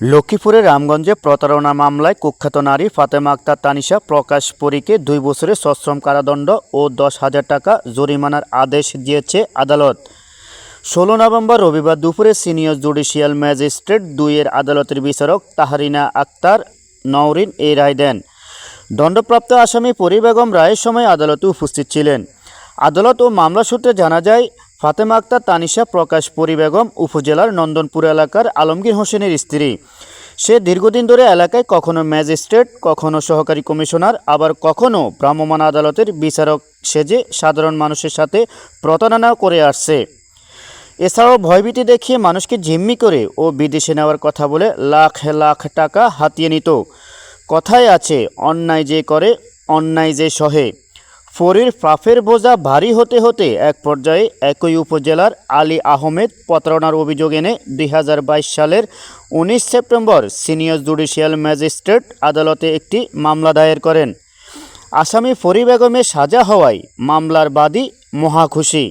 লক্ষ্মীপুরের রামগঞ্জে প্রতারণা মামলায় কুখ্যাত নারী ফাতেমা আক্তার তানিশা, প্রকাশ পরীকে দুই বছরের সশ্রম কারাদণ্ড ও দশ হাজার টাকা জরিমানার আদেশ দিয়েছে আদালত। ষোলো নভেম্বর রবিবার দুপুরে সিনিয়র জুডিশিয়াল ম্যাজিস্ট্রেট দুইয়ের আদালতের বিচারক তাহারিনা আক্তার নওরিন এই রায় দেন। দণ্ডপ্রাপ্ত আসামি পরি বেগম রায়ের সময় আদালতে উপস্থিত ছিলেন। আদালত ও মামলা সূত্রে জানা যায়, ফাতেমা আক্তার তানিশা প্রকাশ পরি বেগম উপজেলার নন্দনপুর এলাকার আলমগীর হোসেনের স্ত্রী। সে দীর্ঘদিন ধরে এলাকায় কখনো ম্যাজিস্ট্রেট, কখনো সহকারী কমিশনার, আবার কখনো ভ্রাম্যমাণ আদালতের বিচারক সেজে সাধারণ মানুষের সাথে প্রতারণা করে আসছে। এছাড়াও ভয়ভীতি দেখিয়ে মানুষকে জিম্মি করে ও বিদেশে নেওয়ার কথা বলে লাখ লাখ টাকা হাতিয়ে নিত। কথায় আছে, অন্যায় যে করে, অন্যায় যে সহে। ফরির ফাফের বোঝা ভারী হতে হতে এক পর্যায়ে একই উপজেলার আলী আহমেদ প্রতারণার অভিযোগ এনে দুই হাজার বাইশ সালের উনিশ সেপ্টেম্বর সিনিয়র জুডিশিয়াল ম্যাজিস্ট্রেট আদালতে একটি মামলা দায়ের করেন। আসামি ফরি বেগমে সাজা হওয়ায় মামলার বাদী মহা খুশি।